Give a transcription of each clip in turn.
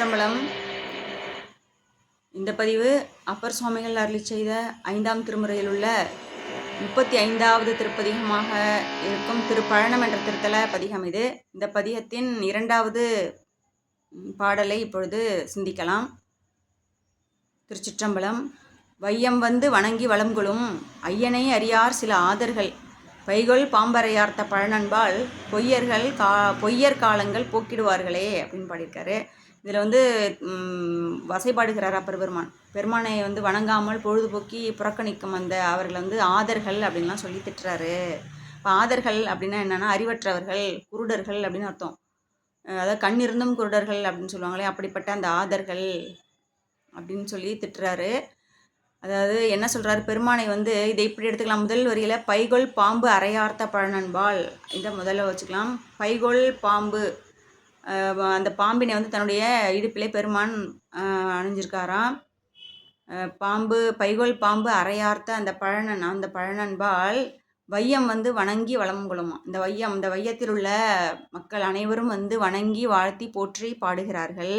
திருச்சிற்றம்பலம் இந்த பதிவு அப்பர் சுவாமிகள் அருளி செய்த ஐந்தாம் திருமுறையில் உள்ள முப்பத்தி ஐந்தாவது திருப்பதிகமாக இருக்கும் திருப்பழனம் என்ற திருத்தல பதிகம் இது. இந்த பதிகத்தின் இரண்டாவது பாடலை இப்பொழுது சிந்திக்கலாம். திருச்சிற்றம்பலம் வையம் வந்து வணங்கி வளம்கொளும் ஐயனை அறியார் சில ஆதர்கள். பைகொள் பாம்பரையார்த்த பழனன்பால் பொய்யர்கள் கா பொய்யர் காலங்கள் போக்கிடுவார்களே அப்படின்னு பாடியிருக்காரு. இதில் வந்து வசைபாடுகிறார் அப்பர் பெருமான் பெருமானை வந்து வணங்காமல் பொழுதுபோக்கி புறக்கணிக்கும் அந்த அவர்களை வந்து ஆதர்கள் அப்படின்லாம் சொல்லி திட்டுறாரு. இப்போ ஆதர்கள் அப்படின்னா என்னென்னா அறிவற்றவர்கள் குருடர்கள் அப்படின்னு அர்த்தம். அதாவது கண்ணிருந்தும் குருடர்கள் அப்படின்னு சொல்லுவாங்களே அப்படிப்பட்ட அந்த ஆதர்கள் அப்படின்னு சொல்லி திட்டுறாரு. அதாவது என்ன சொல்கிறாரு பெருமானை வந்து இதை இப்படி எடுத்துக்கலாம். முதல் வரியில் பைகொள் பாம்பு அரையார்த்த பழனன்பால் இதை முதல்ல வச்சுக்கலாம். பைகொள் பாம்பு. அந்த பாம்பினை வந்து தன்னுடைய இடுப்பிலே பெருமான் அணிஞ்சிருக்காராம். பாம்பு பைகோல் பாம்பு அரையார்த்த அந்த பழனன் அந்த பழனன்பால் வையம் வந்து வணங்கி வளம் கொள்ளுமா? இந்த வையம் இந்த வையத்தில் உள்ள மக்கள் அனைவரும் வந்து வணங்கி வாழ்த்தி போற்றி பாடுகிறார்கள்.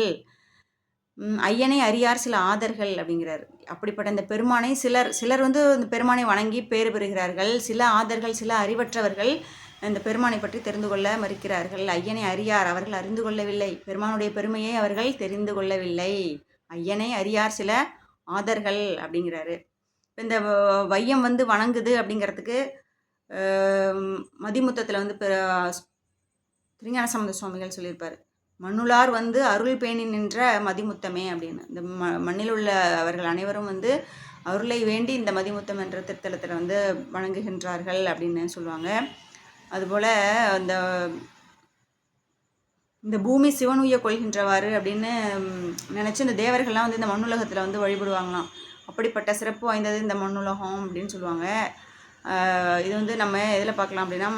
ஐயனை அறியார் சில ஆதர்கள் அப்படிங்கிறார். அப்படிப்பட்ட இந்த பெருமானை சிலர் சிலர் வந்து இந்த பெருமானை வணங்கி பேறு பெறுகிறார்கள். சில ஆதர்கள் சில அறிவற்றவர்கள் இந்த பெருமானை பற்றி தெரிந்து கொள்ள மறுக்கிறார்கள். ஐயனை அறியார் அவர்கள் அறிந்து கொள்ளவில்லை. பெருமானுடைய பெருமையை அவர்கள் தெரிந்து கொள்ளவில்லை. ஐயனை அறியார் சில ஆதர்கள் அப்படிங்கிறாரு. இப்போ இந்த வையம் வந்து வணங்குது அப்படிங்கிறதுக்கு மதிமுத்தத்தில் வந்து திருஞான சம்பந்த சுவாமிகள் சொல்லியிருப்பார். மண்ணுளார் வந்து அருள் பேணி நின்ற மதிமுத்தமே அப்படின்னு. இந்த ம மண்ணில் உள்ள அவர்கள் அனைவரும் வந்து அருளை வேண்டி இந்த மதிமுத்தம் என்ற திருத்தலத்தில் வந்து வணங்குகின்றார்கள் அப்படின்னு சொல்லுவாங்க. அதுபோல் அந்த இந்த பூமி சிவன் உய்ய கொள்கின்றவாறு அப்படின்னு நினச்சி இந்த தேவர்கள்லாம் வந்து இந்த மண்ணுலகத்தில் வந்து வழிபடுவாங்களாம். அப்படிப்பட்ட சிறப்பு வாய்ந்தது இந்த மண்ணுலகம் அப்படின்னு சொல்லுவாங்க. இது வந்து நம்ம எதில் பார்க்கலாம் அப்படின்னா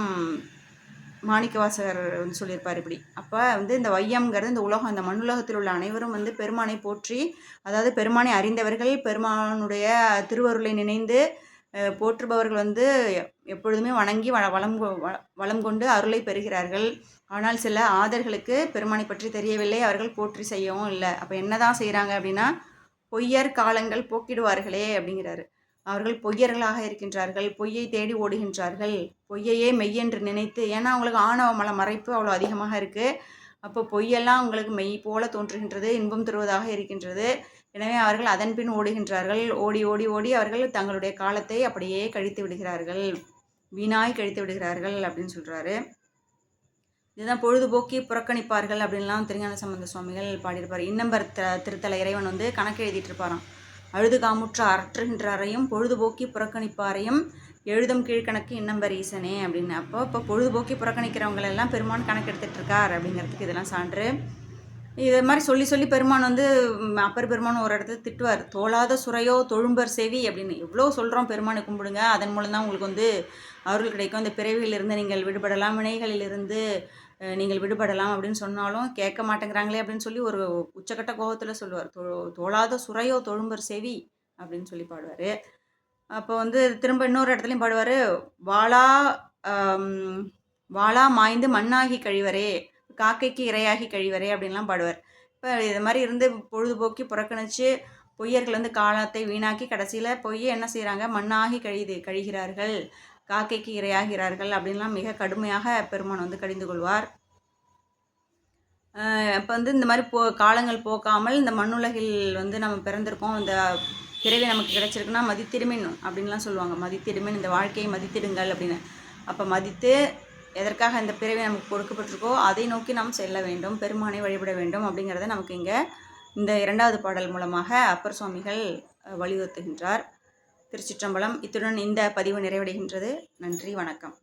மாணிக்கவாசகர் வந்து சொல்லியிருப்பார் இப்படி. அப்போ வந்து இந்த வையம்ங்கிறது இந்த உலகம் இந்த மண்ணுலகத்தில் உள்ள அனைவரும் வந்து பெருமானை போற்றி அதாவது பெருமானை அறிந்தவர்கள் பெருமானுடைய திருவருளை நினைந்து போற்றுபவர்கள் வந்து எப்பொழுதுமே வணங்கி வள வளம் கொ- வ- வளம் கொண்டு அருளை பெறுகிறார்கள். ஆனால் சில ஆதர்களுக்கு பெருமானை பற்றி தெரியவில்லை. அவர்கள் போற்றி செய்யவும் இல்லை. அப்போ என்னதான் செய்கிறாங்க அப்படின்னா பொய்யர் காலங்கள் போக்கிடுவார்களே அப்படிங்கிறாரு. அவர்கள் பொய்யர்களாக இருக்கின்றார்கள். பொய்யை தேடி ஓடுகின்றார்கள். பொய்யையே மெய்யென்று நினைத்து ஏன்னா அவங்களுக்கு ஆணவ மல மறைப்பு அவ்வளோ அதிகமாக இருக்குது அப்போ பொய்யெல்லாம் அவங்களுக்கு மெய் போல தோன்றுகின்றது இன்பம் தருவதாக இருக்கின்றது. எனவே அவர்கள் அதன்பின் ஓடுகின்றார்கள். ஓடி ஓடி ஓடி அவர்கள் தங்களுடைய காலத்தை அப்படியே கழித்து விடுகிறார்கள். வீணாய் கழித்து விடுகிறார்கள் அப்படின்னு சொல்கிறாரு இதுதான் பொழுதுபோக்கி புறக்கணிப்பார்கள் அப்படின்லாம் திருஞான சம்பந்த சுவாமிகள் பாடியிருப்பார். இன்னம்பர் த திருத்தல இறைவன் வந்து கணக்கு எழுதிட்டு இருப்பாராம் அழுது காமுற்ற அரற்றுகின்றாரையும் பொழுதுபோக்கி புறக்கணிப்பாரையும் எழுதும் கீழ்கணக்கு இன்னம்பர் ஈசனே அப்படின்னு. அப்போ இப்போ பொழுதுபோக்கி புறக்கணிக்கிறவங்களெல்லாம் பெருமான் கணக்கு எடுத்துகிட்டு இருக்கார் அப்படிங்கிறதுக்கு இதெல்லாம் சான்று. இது மாதிரி சொல்லி சொல்லி பெருமான் வந்து அப்பர் பெருமான் ஒரு இடத்துல திட்டுவார். தோலாத சுரையோ தொழும்பர் செவி அப்படின்னு. எவ்வளோ சொல்கிறோம் பெருமானை கும்பிடுங்க. அதன் மூலம் தான் உங்களுக்கு வந்து அருள் கிடைக்கும். இந்த பிறவியிலிருந்து நீங்கள் விடுபடலாம் வினைகளிலிருந்து நீங்கள் விடுபடலாம் அப்படின்னு சொன்னாலும் கேட்க மாட்டேங்கிறாங்களே அப்படின்னு சொல்லி ஒரு உச்சக்கட்ட கோபத்தில் சொல்லுவார். தோ தோலாத சுரையோ தொழும்பர் செவி அப்படின்னு சொல்லி பாடுவார். அப்போ வந்து திரும்ப இன்னொரு இடத்துலையும் பாடுவார் வாளா வாழா வாளா மாய்ந்து மண்ணாகி கழிவரே காக்கைக்கு இரையாகி கழிவரே அப்படின்லாம் பாடுவார். இப்போ இது மாதிரி இருந்து பொழுதுபோக்கி புறக்கணித்து பொய்யர்கள் வந்து காலத்தை வீணாக்கி கடைசியில் பொய்யை என்ன செய்கிறாங்க மண்ணாகி கழிது கழிகிறார்கள். காக்கைக்கு இரையாகிறார்கள் அப்படின்லாம் மிக கடுமையாக பெருமான் வந்து கடிந்து கொள்வார். இப்போ வந்து இந்த மாதிரி போ காலங்கள் போக்காமல் இந்த மண்ணுலகில் வந்து நம்ம பிறந்திருக்கோம். இந்த பிறவி நமக்கு கிடைச்சிருக்குன்னா மதித்திடுமின் அப்படின்லாம் சொல்லுவாங்க. மதித்திடுமின் இந்த வாழ்க்கையை மதித்திடுங்கள் அப்படின்னு. அப்போ மதித்து எதற்காக இந்த பிறவி நமக்கு கொடுக்கப்பட்டிருக்கோ அதை நோக்கி நாம் செல்ல வேண்டும் பெருமானை வழிபட வேண்டும் அப்படிங்கிறத நமக்கு இங்கே இந்த இரண்டாவது பாடல் மூலமாக அப்பர் சுவாமிகள் வலியுறுத்துகின்றார். திருச்சிற்றம்பலம் இத்துடன் இந்த பதிவு நிறைவடைகின்றது. நன்றி வணக்கம்.